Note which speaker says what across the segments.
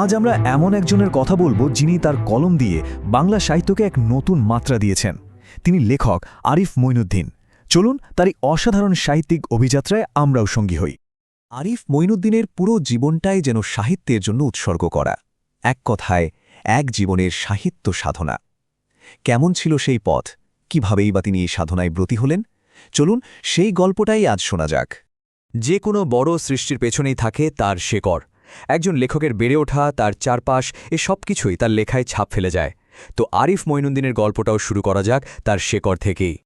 Speaker 1: আজ আমরা এমন একজনের কথা বলব যিনি তার কলম দিয়ে বাংলা সাহিত্যকে এক নতুন মাত্রা দিয়েছেন। তিনি লেখক আরিফ মঈনুদ্দিন। চলুন তার এই অসাধারণ সাহিত্যিক অভিযাত্রায় আমরাও সঙ্গী হই। আরিফ মঈনুদ্দিনের পুরো জীবনটাই যেন সাহিত্যের জন্য উৎসর্গ করা। এক কথায়, এক জীবনের সাহিত্য সাধনা। কেমন ছিল সেই পথ? কিভাবেই বা তিনি এই সাধনায় ব্রতী হলেন? চলুন সেই গল্পটাই আজ শোনা যাক। যে কোনো বড় সৃষ্টির পেছনেই থাকে তার শেকড়। একজন লেখকের বেড়ে ওঠা, তার চারপাশ, এ সব কিছুই তার লেখায় ছাপ ফেলে যায়। তো আরিফ মঈনুদ্দিনের গল্পটাও শুরু করা যাক তার শেকড় থেকেই।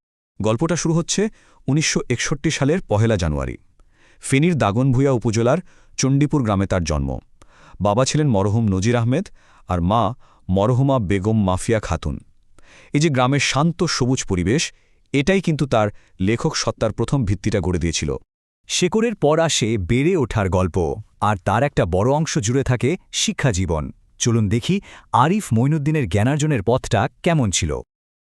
Speaker 2: গল্পটা শুরু হচ্ছে উনিশশো একষট্টি সালের পহেলা জানুয়ারি। ফেনীর দাগনভূয়া উপজেলার চণ্ডীপুর গ্রামে তার জন্ম। বাবা ছিলেন মরহুম নজির আহমেদ আর মা মরহুমা বেগম মাফিয়া খাতুন। এই যে গ্রামের শান্ত সবুজ পরিবেশ, এটাই কিন্তু তার লেখক সত্তার প্রথম ভিত্তিটা গড়ে দিয়েছিল।
Speaker 1: শেকড়ের পর আসে বেড়ে ওঠার গল্প, আর তার একটা বড় অংশ জুড়ে থাকে শিক্ষাজীবন চলুন দেখি আরিফ মঈনুদ্দিনের জ্ঞানার্জনের পথটা কেমন ছিল।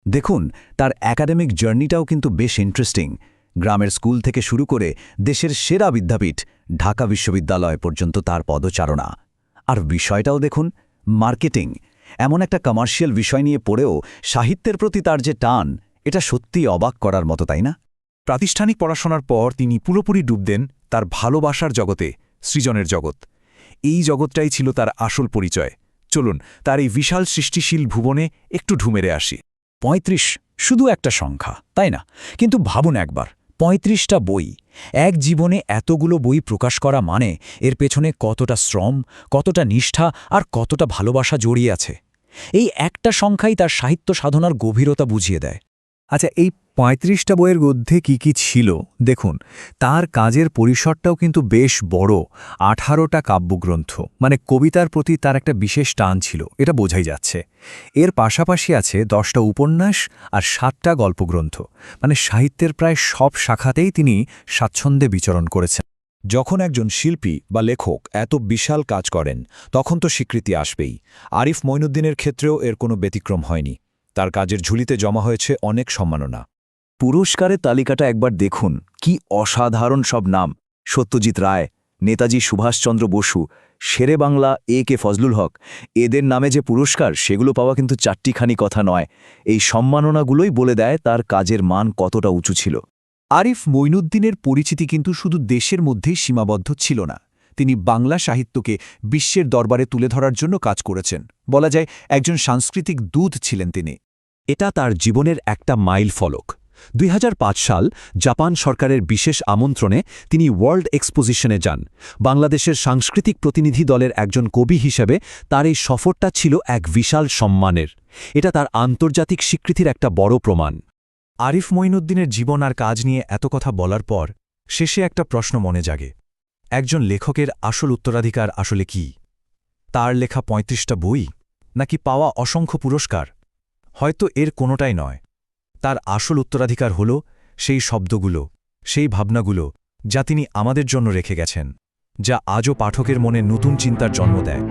Speaker 1: দেখুন, তার একাডেমিক জার্নিটাও কিন্তু বেশ ইন্টারেস্টিং গ্রামের স্কুল থেকে শুরু করে দেশের সেরা বিদ্যাপীঠ, ঢাকা বিশ্ববিদ্যালয় পর্যন্ত তার পদচারণা। আর বিষয়টাও দেখুন মার্কেটিং এমন একটা কমার্শিয়াল বিষয় নিয়ে পড়েও সাহিত্যের প্রতি তার যে টান, এটা সত্যি অবাক করার মতো, তাই না?
Speaker 2: প্রাতিষ্ঠানিক পড়াশোনার পর তিনি পুরোপুরি ডুব দেন তার ভালোবাসার জগতে, সৃজনের জগৎ। এই জগৎটাই ছিল তার আসল পরিচয়। চলুন, তার এই বিশাল সৃষ্টিশীল ভুবনে একটু ঢুমেরে আসি।
Speaker 1: পঁয়ত্রিশ শুধু একটা সংখ্যা, তাই না? কিন্তু ভাবুন একবার, পঁয়ত্রিশটা বই, এক জীবনে এতগুলো বই প্রকাশ করা মানে এর পেছনে কতটা শ্রম, কতটা নিষ্ঠা আর কতটা ভালোবাসা জড়িয়ে আছে? এই একটা সংখ্যাই তার সাহিত্য সাধনার গভীরতা বুঝিয়ে দেয়। আচ্ছা এই পঁয়ত্রিশটা বইয়ের মধ্যে কি কি ছিল? দেখুন, তার কাজের পরিসরটাও কিন্তু বেশ বড়। আঠারোটা কাব্যগ্রন্থ। মানে কবিতার প্রতি তার একটা বিশেষ টান ছিল। এটা বোঝাই যাচ্ছে। এর পাশাপাশি আছে দশটা উপন্যাস আর সাতটা গল্পগ্রন্থ। মানে সাহিত্যের প্রায় সব শাখাতেই তিনি স্বাচ্ছন্দ্যে বিচরণ করেছেন।
Speaker 2: যখন একজন শিল্পী বা লেখক এত বিশাল কাজ করেন, তখন তো স্বীকৃতি আসবেই। আরিফ মঈনুদ্দিনের ক্ষেত্রেও এর কোনো ব্যতিক্রম হয়নি। তার কাজের ঝুলিতে জমা হয়েছে অনেক সম্মাননা।
Speaker 1: পুরস্কারের তালিকাটা একবার দেখুন, কি অসাধারণ সব নাম। সত্যজিৎ রায়, নেতাজি সুভাষচন্দ্র বসু, শেরে বাংলা, এ কে ফজলুল হক, এদের নামে যে পুরস্কার, সেগুলো পাওয়া কিন্তু চারটিখানি কথা নয়। এই সম্মাননাগুলোই বলে দেয় তার কাজের মান কতটা উঁচু ছিল। আরিফ মঈনুদ্দিনের পরিচিতি কিন্তু শুধু দেশের মধ্যেই সীমাবদ্ধ ছিল না। তিনি বাংলা সাহিত্যকে বিশ্বের দরবারে তুলে ধরার জন্য কাজ করেছেন। বলা যায়, একজন সাংস্কৃতিক দূত ছিলেন তিনি। এটা তার জীবনের একটা মাইল ফলক। দুই হাজার পাঁচ সাল জাপান সরকারের বিশেষ আমন্ত্রণে তিনি ওয়ার্ল্ড এক্সপোজিশনে যান। বাংলাদেশের সাংস্কৃতিক প্রতিনিধি দলের একজন কবি হিসেবে তার এই সফরটা ছিল এক বিশাল সম্মানের। এটা তার আন্তর্জাতিক স্বীকৃতির একটা বড় প্রমাণ। আরিফ মঈনুদ্দিনের জীবন আর কাজ নিয়ে এত কথা বলার পর শেষে একটা প্রশ্ন মনে জাগে। একজন লেখকের আসল উত্তরাধিকার আসলে কি? তার লেখা পঁয়ত্রিশটা বই? নাকি পাওয়া অসংখ্য পুরস্কার? হয়তো এর কোনোটাই নয়। তার আসল উত্তরাধিকার হল সেই শব্দগুলো, সেই ভাবনাগুলো যা তিনি আমাদের জন্য রেখে গেছেন, যা আজও পাঠকের মনে নতুন চিন্তার জন্ম দেয়।